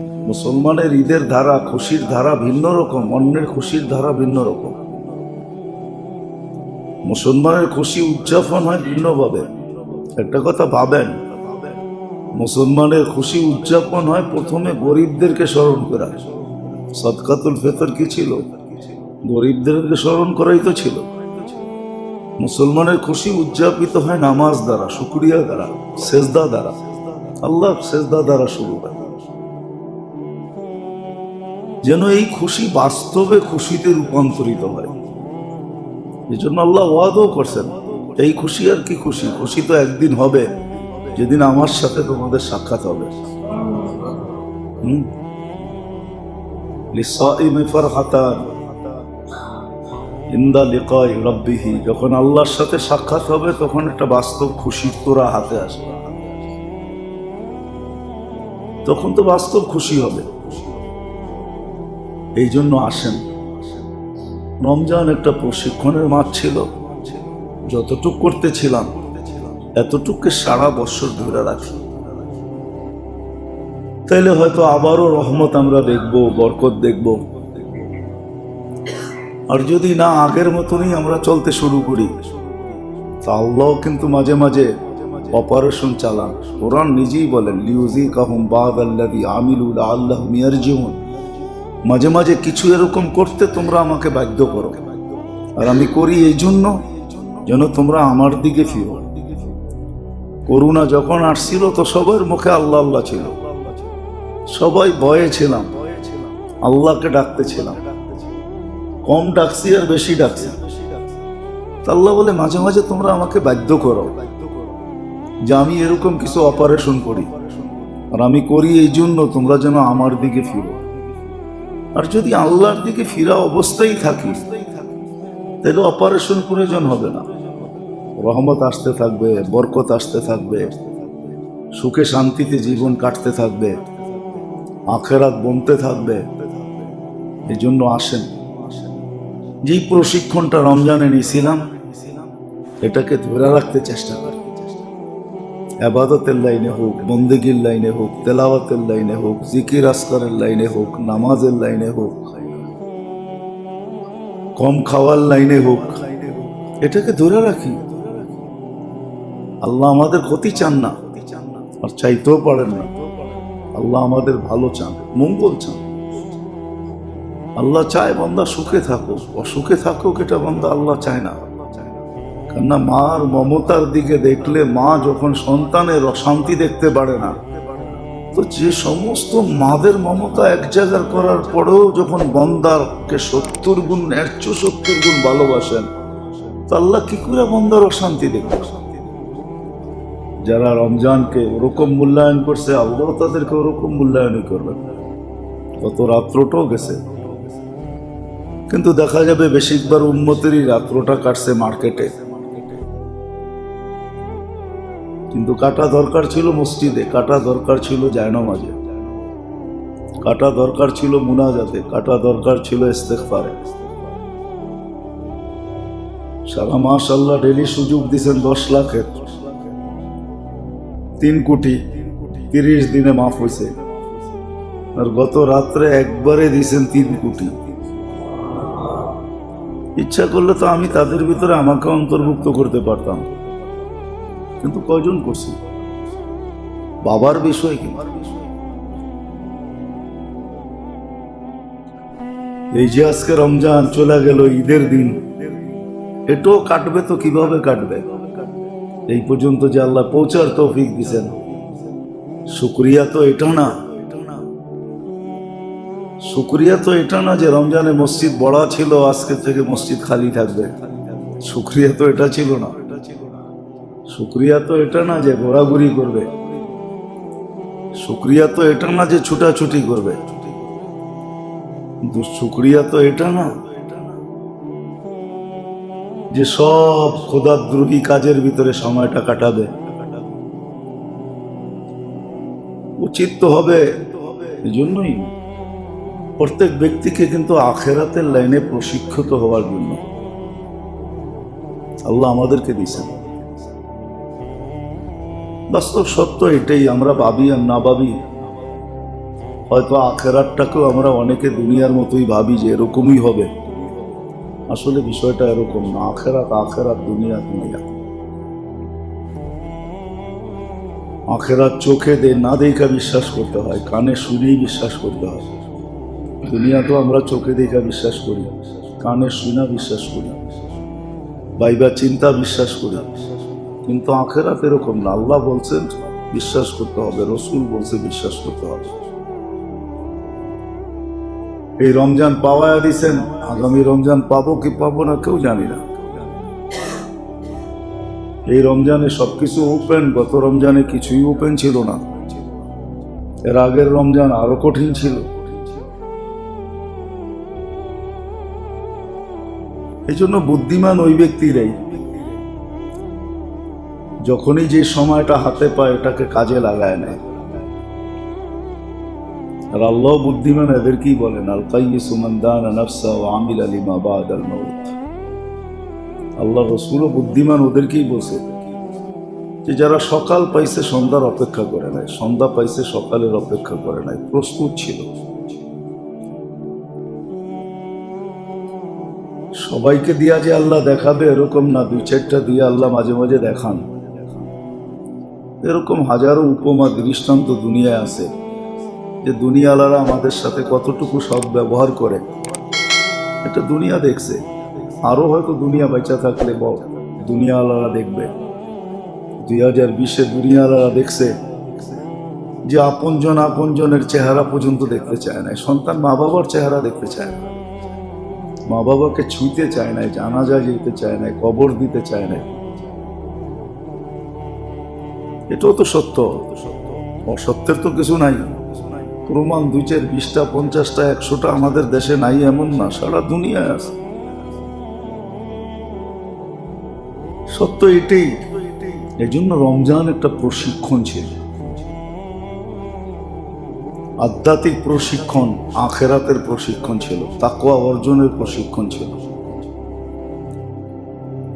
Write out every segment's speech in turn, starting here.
মুসলমানের ঈদের ধারা, খুশির ধারা ভিন্ন রকম, অন্যের খুশির ধারা ভিন্ন রকম। মুসলমানের খুশি উদযাপন হয় ভিন্নভাবে। একটা কথা ভাবেন, মুসলমানের খুশি উদযাপন হয় প্রথমে গরিবদেরকে স্মরণ করা। সদকাতুল ফেতর কি ছিল? গরিবদেরকে স্মরণ করাই তো ছিল। মুসলমানের খুশি উদযাপিত হয় নামাজ দ্বারা, শুক্রিয়া দ্বারা, সেজদা দ্বারা। আল্লাহ সেজদা দ্বারা শুরু হয় যেন এই খুশি বাস্তবে খুশিতে রূপান্তরিত হয়। এই জন্য আল্লাহ ওয়াদও করছেন, এই খুশি আর কি খুশি? খুশি তো একদিন হবে, যেদিন আমার সাথে তোমাদের সাক্ষাৎ হবে। রব্বিহি। যখন আল্লাহর সাথে সাক্ষাৎ হবে, তখন একটা বাস্তব খুশির তোরা হাতে আসবে। তখন তো বাস্তব খুশি হবে। এই জন্য আসেন। রমজান একটা প্রশিক্ষণের মাঠ ছিল। যতটুক করতেছিলাম, এতটুককে সারা বছর ধরে রাখি। তাইলে হয়তো আবারও রহমত আমরা দেখব, বরকত দেখব। আর যদি না আগের মতনই আমরা চলতে শুরু করি, তা আল্লাহ কিন্তু মাঝে মাঝে অপারেশন চালান। কোরআন নিজেই বলেন লিউজি কাহুম বাদ আল্লাদি আমিলুল আল্লাহ মিয়ার জীবন মাঝে মাঝে কিছু এরকম করতে তোমরা আমাকে বাধ্য করো। আর আমি করি এই জন্য যেন তোমরা আমার দিকে ফিরো। করুণা যখন আসছিল তো সবার মুখে আল্লাহ আল্লাহ ছিল। সবাই ভয়ে ছিলাম। আল্লাহকে ডাকতেছিলাম কম ডাকছি আর বেশি ডাকছি। আল্লাহ বলে, মাঝে মাঝে তোমরা আমাকে বাধ্য করো যে আমি এরকম কিছু অপারেশন করি। আর আমি করি এই জন্য তোমরা যেন আমার দিকে ফিরো। আর যদি আল্লাহর দিকে ফিরা অবস্থায় থাকি, তাহলে অপারেশন প্রয়োজন হবে না। রহমত আসতে থাকবে, বরকত আসতে থাকবে, সুখে শান্তিতে জীবন কাটতে থাকবে, আখেরাত বনতে থাকবে। এই জন্য আসেন। যেই প্রশিক্ষণটা রমজানে নিয়েছিলাম, এটাকে ধরে রাখতে চেষ্টা করি আবাদতের লাইনে হোক, বন্দেগীর লাইনে হোক, তেলাওয়াতের লাইনে হোক, জিকির আসকারের লাইনে হোক, নামাজের লাইনে হোক, কম খাওয়ার লাইনে হোক, এটাকে ধরে রাখি। আল্লাহ আমাদের ক্ষতি চান না, আর চাইতেও পারেন না। আল্লাহ আমাদের ভালো চান, মঙ্গল চান। আল্লাহ চায় বন্দা সুখে থাকুক, অসুখে থাকুক, এটা বন্দা আল্লাহ চায় না। কেননা মার মমতার দিকে দেখলে মা যখন সন্তানের অশান্তি দেখতে পারে না, তো যে সমস্ত মাদের মমতা এক জায়গার করার পরেও যখন বন্দারকে সত্তর গুণ, একশো সত্তর গুণ ভালোবাসেন, তো আল্লাহ কি করে বন্দার অশান্তি দেখবে? যারা রমজানকে ওরকম মূল্যায়ন করছে, আল্লাহ তাদেরকে ওরকম মূল্যায়নই করবেন। গত রাত্রটাও গেছে। কিন্তু দেখা যাবে বেশিরভাগ উন্মতেরই রাত্রটা কাটছে মার্কেটে। কিন্তু কাটা দরকার ছিল মসজিদে, কাটা দরকার ছিল জায়নমাজে। কাটা দরকার ছিল মুনাজাতে, কাটা দরকার ছিল ইস্তেকফারে সারা মাস আল্লাহ ডেলি সুযোগ দিছেন দশ লাখের। তিন কোটি, তিরিশ দিনে মাফ হয়েছে আর গত রাত্রে একবারে দিছেন তিন কোটি। ইচ্ছা করলে তো আমি তাদের ভিতরে আমাকে অন্তর্ভুক্ত করতে পারতাম। কিন্তু কয়জন করছি? বাবার বিষয় কি? এই যে আজকে রমজান চলে গেল, ঈদের দিন এটাও কাটবে তো কীভাবে কাটবে? এই পর্যন্ত যে আল্লাহ পৌঁছার তৌফিক দিছেন। শুক্রিয়া তো এটা না। শুক্রিয়া তো এটা না যে রমজানে মসজিদ বড়া ছিল, আজকে থেকে মসজিদ খালি থাকবে। শুক্রিয়া তো এটা ছিল না। শুক্রিয়া তো এটা না যে ঘোরাঘুরি করবে। শুক্রিয়া তো এটা না যে ছুটাছুটি করবে। কিন্তু শুক্রিয়া তো এটা না যে সব খোদাদ্রোহী কাজের ভিতরে সময়টা কাটাবে। উচিত তো হবে এই জন্যই প্রত্যেক ব্যক্তিকে কিন্তু আখেরাতের লাইনে প্রশিক্ষিত হওয়ার জন্য। আল্লাহ আমাদেরকে দিয়েছেন। বাস্তব সত্য এটাই, আমরা ভাবি আর না ভাবি। হয়তো আখেরাতটাকেও আমরা অনেকে দুনিয়ার মতোই ভাবি যে এরকমই হবে। আসলে বিষয়টা এরকম না, আখেরাত আখেরাত, দুনিয়া দুনিয়া। আখেরাত চোখে দে, না দেখা বিশ্বাস করতে হয়, কানে শুনেই বিশ্বাস করতে হয়। দুনিয়া তো আমরা চোখে দেখা বিশ্বাস করি, কানে শুনা বিশ্বাস করি, বাইবা চিন্তা বিশ্বাস করি। কিন্তু আখেরাত এরকম না। আল্লাহ বলছেন, বিশ্বাস করতে হবে, রসুল বলছে বিশ্বাস করতে হবে। এই রমজান পাওয়া দিছেন আগামী রমজান পাবো কি পাবো না কেউ জানি না। এই রমজানে সবকিছু ওপেন গত রমজানে কিছুই ওপেন ছিল না। এর আগের রমজান আরও কঠিন ছিল। এই জন্য বুদ্ধিমান ওই ব্যক্তিরাই যখনই যে সময়টা হাতে পায়, এটাকে কাজে লাগায় নেয়। আর আল্লাহ বুদ্ধিমান এদেরকেই বলেন, আল কাইসুমান দান নফসা ও আমিল আলিমা বাদ আল মৌত আল্লাহ বুদ্ধিমান ওদেরকেই বলছে, যে যারা সকাল পাইছে, সন্ধ্যার অপেক্ষা করে নাই। সন্ধ্যা পাইছে, সকালের অপেক্ষা করে নাই। প্রস্তুত ছিল। সবাইকে দিয়া যে আল্লাহ দেখাবে, এরকম না। দুই চারটা দিয়ে আল্লাহ মাঝে মাঝে দেখান। এরকম হাজারো উপমা দৃষ্টান্ত দুনিয়ায় আছে। যে দুনিয়ালারা আমাদের সাথে কতটুকু সৎ ব্যবহার করে। এটা দুনিয়া দেখছে। আরও হয়তো দুনিয়া বেঁচা থাকলে বল দুনিয়াওয়ালারা দেখবে। দুই হাজার বিশে দুনিয়াওয়ালারা দেখছে যে আপনজন আপনজনের চেহারা পর্যন্ত দেখতে চায় না। সন্তান মা বাবার চেহারা দেখতে চায় না। মা বাবাকে ছুঁতে চায় না, জানাজা যেতে চায় না, কবর দিতে চায় না। এটাও তো সত্য। অসত্যের তো কিছু নাই। প্রমাণ দুই চার বিশটা, পঞ্চাশটা, একশোটা আমাদের দেশে নাই এমন না, সারা দুনিয়ায় আছে। সত্য এটাই। এই জন্য রমজান একটা প্রশিক্ষণ ছিল। আধ্যাত্মিক প্রশিক্ষণ, আখেরাতের প্রশিক্ষণ ছিল তাকুয়া অর্জনের প্রশিক্ষণ ছিল।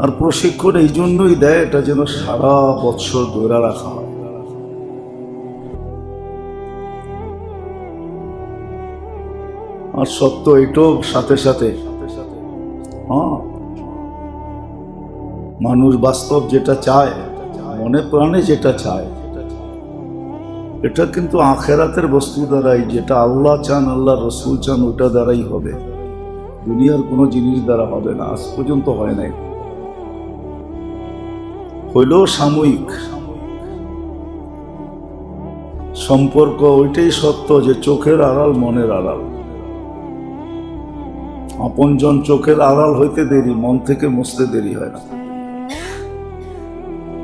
আর প্রশিক্ষণ এই জন্যই দেয়, এটা যেন সারা বৎসর ধরে রাখা হয়। আর সত্য এটাও সাথে সাথে হ্যাঁ। মানুষ বাস্তব যেটা চায়, মনে প্রাণে যেটা চায়, এটা কিন্তু আখেরাতের বস্তু দ্বারাই, যেটা আল্লাহ চান, আল্লাহ রসুল চান, ওটা দ্বারাই হবে। দুনিয়ার কোনো জিনিস দ্বারা হবে না, আজ পর্যন্ত হয় নাই। হইলেও সাময়িক। সম্পর্ক ওইটাই সত্য যে চোখের আড়াল, মনের আড়াল। আপনজন চোখের আড়াল হইতে দেরি, মন থেকে মুছতে দেরি হয় না।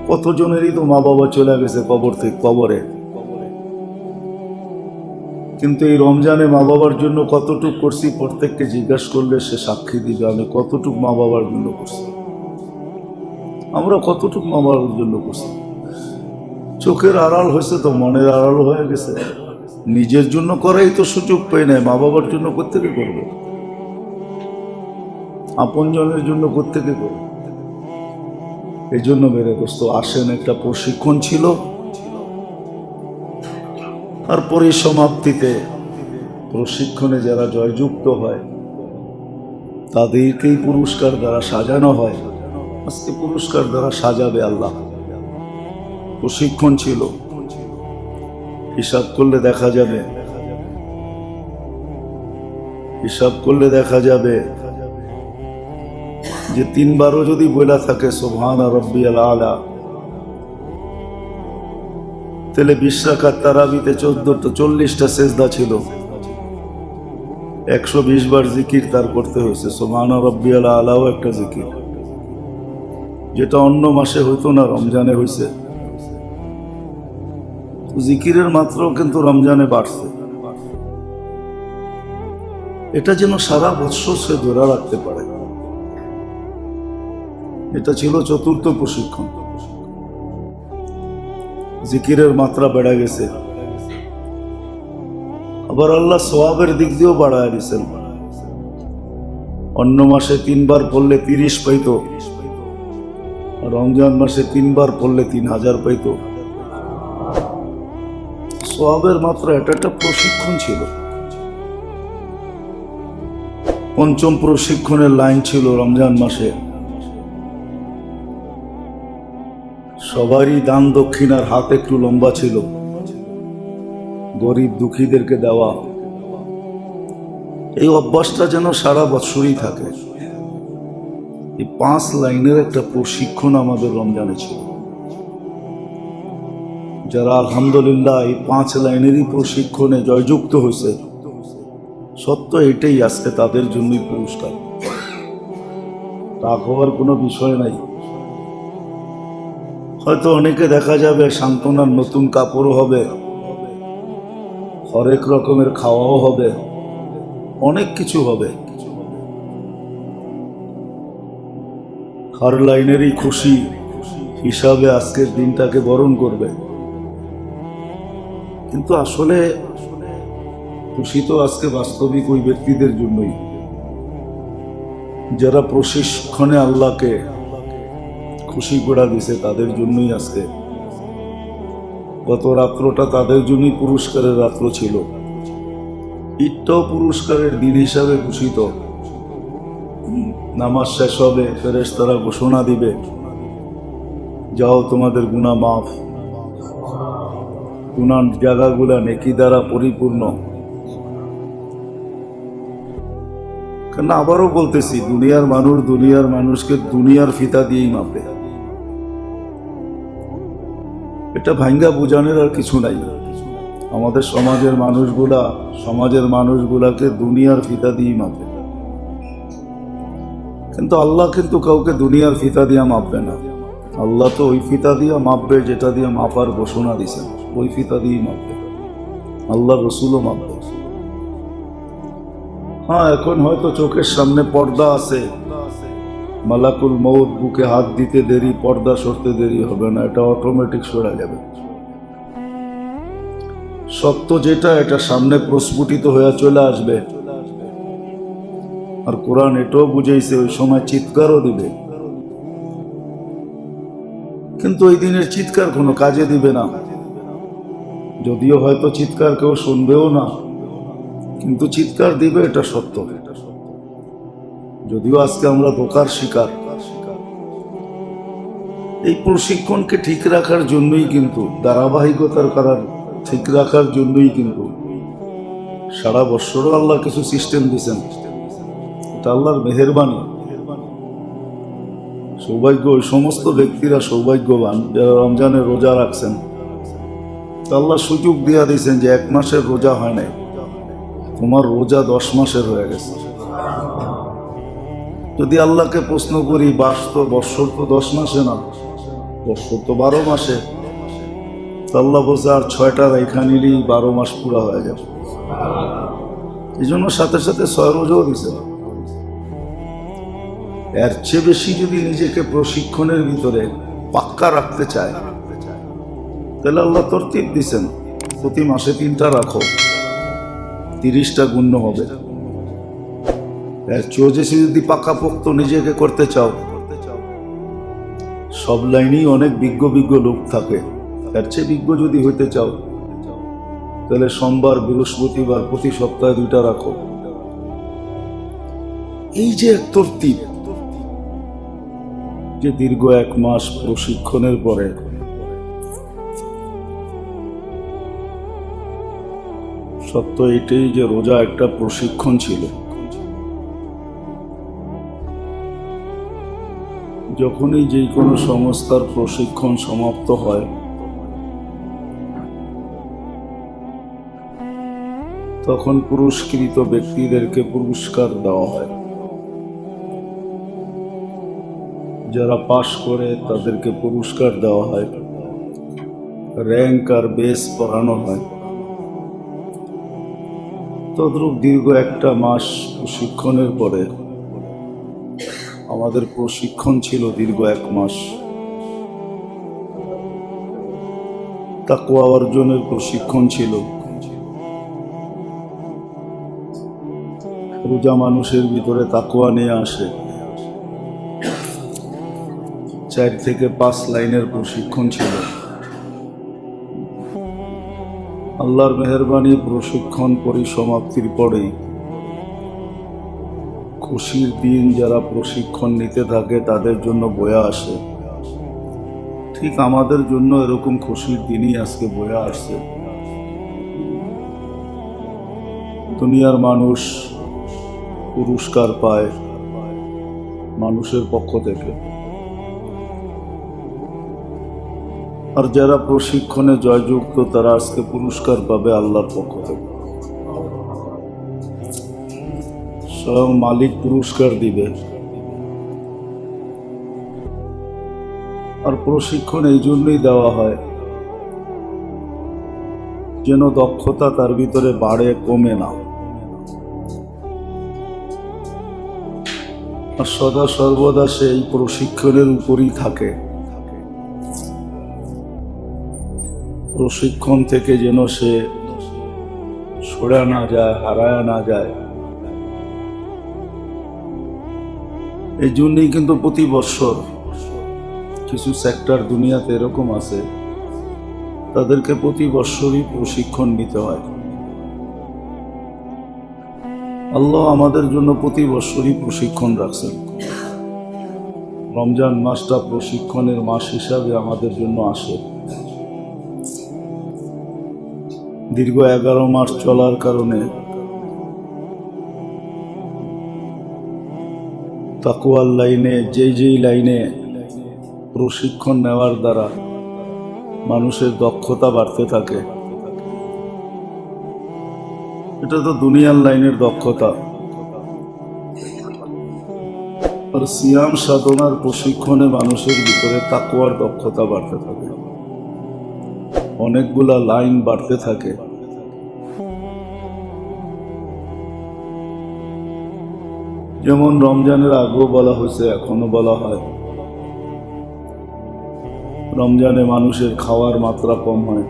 কতজনেরই তো মা বাবা চলে গেছে কবর থেকে, কবরে। কিন্তু এই রমজানে মা বাবার জন্য কতটুক করছি, প্রত্যেককে জিজ্ঞাসা করলে সে সাক্ষী দিবে, আমি কতটুক মা বাবার জন্য করছি। আমরা কতটুকু মা জন্য করছি? চোখের আড়াল হয়েছে তো, মনের আড়াল হয়ে গেছে। নিজের জন্য করাই তো সুযোগ পাই নাই মা বাবার জন্য কোথেকে করবে? আপনজনের জন্য কোথেকে করবে? এই জন্য মেরে দোস্ত, আসেন একটা প্রশিক্ষণ ছিল। আর পরিসমাপ্তিতে প্রশিক্ষণে যারা জয়যুক্ত হয়, তাদেরকেই পুরস্কার দ্বারা সাজানো হয়। আজকে পুরস্কার দ্বারা সাজাবে আল্লাহ। প্রশিক্ষণ ছিল। হিসাব করলে দেখা যাবে। হিসাব করলে দেখা যাবে যে তিনবারও যদি বইলা থাকে সোহান রব্বিয়াল আলা। তাহলে বিশ রাখার তারাবিতে চোদ্দটা, চল্লিশটা সেজদা ছিল। একশো বিশ বার জিকির তার করতে হয়েছে। সোহান রব্বিয়াল আলাও একটা জিকির। যেটা অন্য মাসে হইতো না, রমজানে হয়েছে জিকিরের মাত্রাও কিন্তু রমজানে বাড়ছে। এটা যেন সারা বৎসর সে ধরে রাখতে পারে। এটা ছিল চতুর্থ প্রশিক্ষণ। জিকিরের মাত্রা বেড়ে গেছে। আবার আল্লাহ সোয়াবের দিক দিয়েও বাড়ায় দিয়েছেন। অন্য মাসে তিনবার পড়লে তিরিশ পাইত। রমজান মাসে তিনবার পড়লে তিন হাজার পাইত। সোয়াবের মাত্র এটা একটা প্রশিক্ষণ ছিল। পঞ্চম প্রশিক্ষণের লাইন ছিল রমজান মাসে। সবারই দান দক্ষিণার হাত একটু লম্বা ছিল। গরিব দুঃখীদেরকে দেওয়া। এই অভ্যাসটা যেন সারা বছরই থাকে। এই পাঁচ লাইনের একটা প্রশিক্ষণ আমাদের রমজানে ছিল। যারা আলহামদুলিল্লাহ এই পাঁচ লাইনেরই প্রশিক্ষণে জয়যুক্ত হয়েছে, সত্য এটাই আজকে তাদের জন্যই পুরস্কার। রাগ হওয়ার কোনো বিষয় নাই। হয়তো অনেকে দেখা যাবে সান্ত্বনার নতুন কাপড়ও হবে, হরেক রকমের খাওয়াও হবে, অনেক কিছু হবে। হার লাইনেরই খুশি হিসাবে আজকের দিনটাকে বরণ করবে। কিন্তু আসলে খুশি তো আজকে বাস্তবিক ওই ব্যক্তিদের জন্যই। যারা প্রশিক্ষণে আল্লাহকে খুশি করা দিছে, তাদের জন্যই আজকে। গত রাত্রটা তাদের জন্যই পুরস্কারের রাত্র ছিল। ঈদটাও পুরস্কারের দিন হিসাবে ঘোষিত। নামাজ শেষ হবে ফেরেস তারা ঘোষণা দিবে, যাও তোমাদের গুণা মাফ। গুণার জায়গাগুলা নেকি দ্বারা পরিপূর্ণ। কেন আবারও বলতেছি, দুনিয়ার মানুষ দুনিয়ার মানুষকে দুনিয়ার ফিতা দিয়েই মাপে। এটা ভাঙ্গা বোঝানোর আর কিছু নাই। আমাদের সমাজের মানুষগুলা, সমাজের মানুষগুলাকে দুনিয়ার ফিতা দিয়েই মাপে। কিন্তু আল্লাহ কিন্তু কাউকে দুনিয়ার ফিতা দিয়া মাপবে না। আল্লাহ তো ওই ফিতা দিয়া মাপবে, যেটা দিয়ে মাপার ঘোষণা দিছেন। ওই ফিতা দিয়েই মাপবে। আল্লাহ রসুলও মাপবে। হ্যাঁ এখন হয়তো চোখের সামনে পর্দা আছে। মালাকুল মৌত বুকে হাত দিতে দেরি, পর্দা সরতে দেরি হবে না, এটা অটোমেটিক সরা যাবে। সত্য যেটা, এটা সামনে প্রস্ফুটিত হয়ে চলে আসবে। আর কোরআন এটাও বুঝাইছে, ওই সময় চিৎকারও দিবে। কিন্তু ওই দিনের চিৎকার কোনো কাজে দিবে না। যদিও হয়তো চিৎকার কেউ শুনবেও না, কিন্তু চিৎকার দিবে, এটা সত্য। যদিও আজকে আমরা ধোকার শিকার। এই প্রশিক্ষণকে ঠিক রাখার জন্যই কিন্তু, ধারাবাহিকতার কারণ ঠিক রাখার জন্যই কিন্তু সারা বৎসরও আল্লাহ কিছু সিস্টেম দিয়েছেন এটা আল্লাহর মেহরবানি। সৌভাগ্য, ওই সমস্ত ব্যক্তিরা সৌভাগ্যবান যারা রমজানে রোজা রাখছেন। আল্লাহ সুযোগ দিয়া দিয়েছেন যে এক মাসের রোজা হয় নাই। তোমার রোজা দশ মাসের হয়ে গেছে। যদি আল্লাহকে প্রশ্ন করি, বাস তো, বৎসর তো দশ মাসে না, বৎসর তো বারো মাসে। আল্লাহ বলছে, আর ছয়টা রেখা নিলেই বারো মাস পুরা হয়ে যাবে। এই জন্য সাথে সাথে ছয় রোজাও দিছে। এর চেয়ে বেশি যদি নিজেকে প্রশিক্ষণের ভিতরে পাক্কা রাখতে চায়, তাহলে আল্লাহ তরতিব দিছেন। প্রতি মাসে তিনটা রাখো, তিরিশটা গুণ্য হবে। এর চেয়েও বেশি যদি পাকাপোক্ত নিজেকে করতে চাও, সব লাইনেই অনেক বিজ্ঞ বিজ্ঞ লোক থাকে। এর চেয়ে বিজ্ঞ যদি হইতে চাও, তাহলে সোমবার, বৃহস্পতিবার প্রতি সপ্তাহে দুইটা রাখো। এই যে এক তরতিব যে দীর্ঘ এক মাস প্রশিক্ষণের পরে সত্য এটাই যে রোজা একটা প্রশিক্ষণ ছিল। যখনই যে কোনো সংস্থার প্রশিক্ষণ সমাপ্ত হয়, তখন পুরস্কৃত ব্যক্তিদেরকে পুরস্কার দেওয়া হয়। যারা পাশ করে তাদেরকে পুরস্কার দেওয়া হয়। র্যাঙ্ক আর বেস পড়ানো হয়। তদ্রূপ দীর্ঘ একটা মাস প্রশিক্ষণের পরে আমাদের প্রশিক্ষণ ছিল দীর্ঘ এক মাস। তাকুয়া অর্জনের প্রশিক্ষণ ছিল। রোজা মানুষের ভিতরে তাকুয়া নিয়ে আসে। চার থেকে পাঁচ লাইনের প্রশিক্ষণ ছিল। আল্লাহর মেহরবানি, প্রশিক্ষণ পরিসমাপ্তির পরেই খুশির দিন যারা প্রশিক্ষণ নিতে থাকে, তাদের জন্য বয়ে আসে। ঠিক আমাদের জন্য এরকম খুশির দিনই আজকে বয়ে আসছে। দুনিয়ার মানুষ পুরস্কার পায় মানুষের পক্ষ থেকে। আর যারা প্রশিক্ষণে জয়যুক্ত, তারা আজকে পুরস্কার পাবে আল্লাহর পক্ষ থেকে। স্বয়ং মালিক পুরস্কার দিবে। আর প্রশিক্ষণ এই জন্যই দেওয়া হয়, যেন দক্ষতা তার ভিতরে বাড়ে, কমে না। আর সদা সর্বদা সে এই প্রশিক্ষণের উপরই থাকে। প্রশিক্ষণ থেকে যেন সে সরে না যায়, হারায় না যায়। এই জন্যই কিন্তু প্রতি বছর কিছু সেক্টর দুনিয়াতে এরকম আছে, তাদেরকে প্রতি বছরই প্রশিক্ষণ নিতে হয়। আল্লাহ আমাদের জন্য প্রতি বছরই প্রশিক্ষণ রাখছেন। রমজান মাসটা প্রশিক্ষণের মাস হিসাবে আমাদের জন্য আসে। দীর্ঘ এগারো মাস চলার কারণে তাকুয়ার লাইনে, যেই যেই লাইনে প্রশিক্ষণ নেওয়ার দ্বারা মানুষের দক্ষতা বাড়তে থাকে, এটা তো দুনিয়ার লাইনের দক্ষতা। আর সিয়াম সাধনার প্রশিক্ষণে মানুষের ভিতরে তাকুয়ার দক্ষতা বাড়তে থাকে। অনেকগুলা লাইন বাড়তে থাকে। যেমন রমজানের আগেও বলা হয়েছে এখনও বলা হয়। রমজানে মানুষের খাওয়ার মাত্রা কম হয়।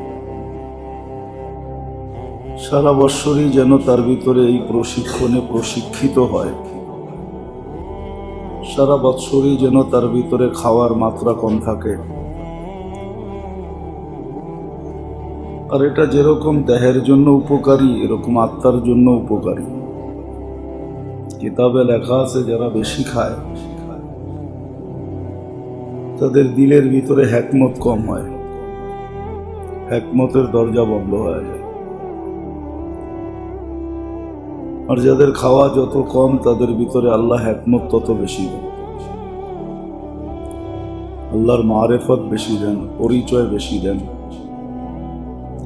সারা বৎসরই যেন তার ভিতরে এই প্রশিক্ষণে প্রশিক্ষিত হয়। সারা বৎসরই যেন তার ভিতরে খাওয়ার মাত্রা কম থাকে। আর এটা যেরকম দেহের জন্য উপকারী, এরকম আত্মার জন্য উপকারী। কিতাবে লেখা আছে, যারা বেশি খায়, তাদের দিলের ভিতরে হ্যাকমত কম হয়। হ্যাকমতের দরজা বন্ধ হয়ে যায়। আর যাদের খাওয়া যত কম, তাদের ভিতরে আল্লাহ হ্যাকমত তত বেশি দেন। আল্লাহর মারেফত বেশি দেন, পরিচয় বেশি দেন।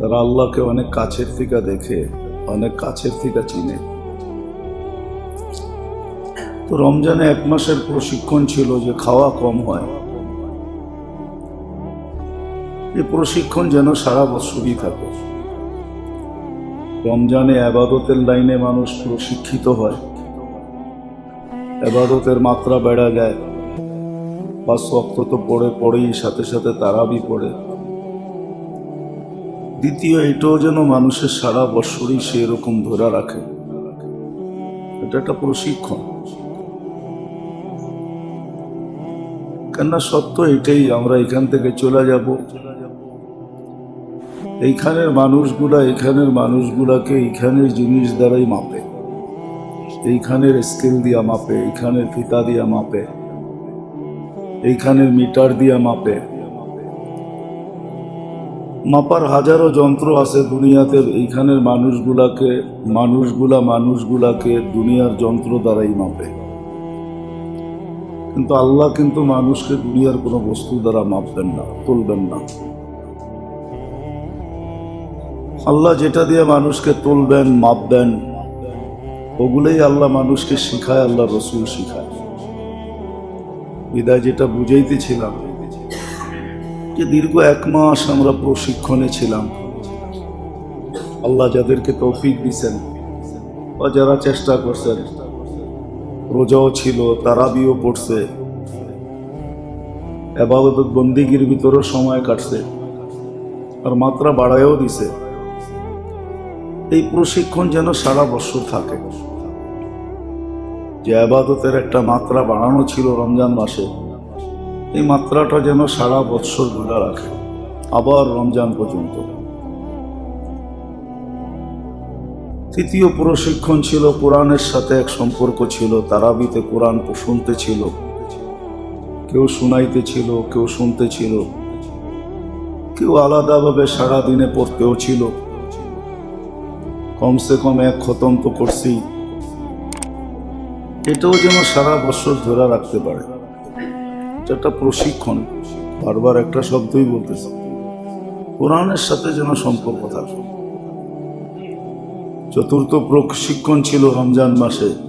তারা আল্লাহকে অনেক কাছের থেকে দেখে, অনেক কাছের থেকে চিনে। তো রমজানে এক মাসের প্রশিক্ষণ ছিল যে খাওয়া কম হয়। এই প্রশিক্ষণ যেন সারা বছরই থাকে। রমজানে আবাদতের লাইনে মানুষ প্রশিক্ষিত হয়। আবাদতের মাত্রা বেড়া যায়। পাঁচ অক্ত তো পড়ে, পড়েই সাথে সাথে তারাবি পড়ে। দ্বিতীয়, এটাও যেন মানুষের সারা বছরই সে এরকম ধরে রাখে। এটা একটা প্রশিক্ষণ। কেননা সত্য এটাই, আমরা এখান থেকে চলে যাব। এইখানের মানুষগুলা এখানের মানুষগুলাকে এইখানের জিনিস দ্বারাই মাপে। এইখানের স্কেল দিয়া মাপে, এইখানের ফিতা দিয়া মাপে। এইখানের মিটার দিয়া মাপে। মাপার হাজারো যন্ত্র আছে দুনিয়াতে এইখানের মানুষগুলাকে, মানুষগুলা মানুষগুলাকে দুনিয়ার যন্ত্র দ্বারাই মাপে। কিন্তু আল্লাহ কিন্তু মানুষকে দুনিয়ার কোনো বস্তু দ্বারা মাপবেন না, তুলবেন না। আল্লাহ যেটা দিয়ে মানুষকে তুলবেন, মাপবেন, ওগুলোই আল্লাহ মানুষকে শিখায় আল্লাহ রসুল শিখায়। বিদায় যেটা বুঝাইতেছিলাম যে দীর্ঘ এক মাস আমরা প্রশিক্ষণে ছিলাম। আল্লাহ যাদেরকে তৌফিক দিছেন বা যারা চেষ্টা করছেন রোজাও ছিল, তারাবিও পড়ছে এবাদত বন্দিগির ভিতরেও সময় কাটছে, আর মাত্রা বাড়ায়ও দিছে। এই প্রশিক্ষণ যেন সারা বছর থাকে। যে আবাদতের একটা মাত্রা বাড়ানো ছিল রমজান মাসে এই মাত্রাটা যেন সারা বৎসর ধরে রাখে, আবার রমজান পর্যন্ত। তৃতীয় প্রশিক্ষণ ছিল কোরআনের সাথে এক সম্পর্ক ছিল, তারাবিতে কোরআন শুনতে ছিল। কেউ শুনাইতে ছিল, কেউ শুনতে ছিল। কেউ আলাদাভাবে সারা দিনে পড়তেও ছিল। কমসে কম এক খতম তো করছি এটাও যেন সারা বছর ধরে রাখতে পারে। এটা একটা প্রশিক্ষণ, বারবার একটা শব্দই বলতেছে। কোরআনের সাথে যেন সম্পর্ক থাকে। চতুর্থ প্রশিক্ষণ ছিল রমজান মাসে।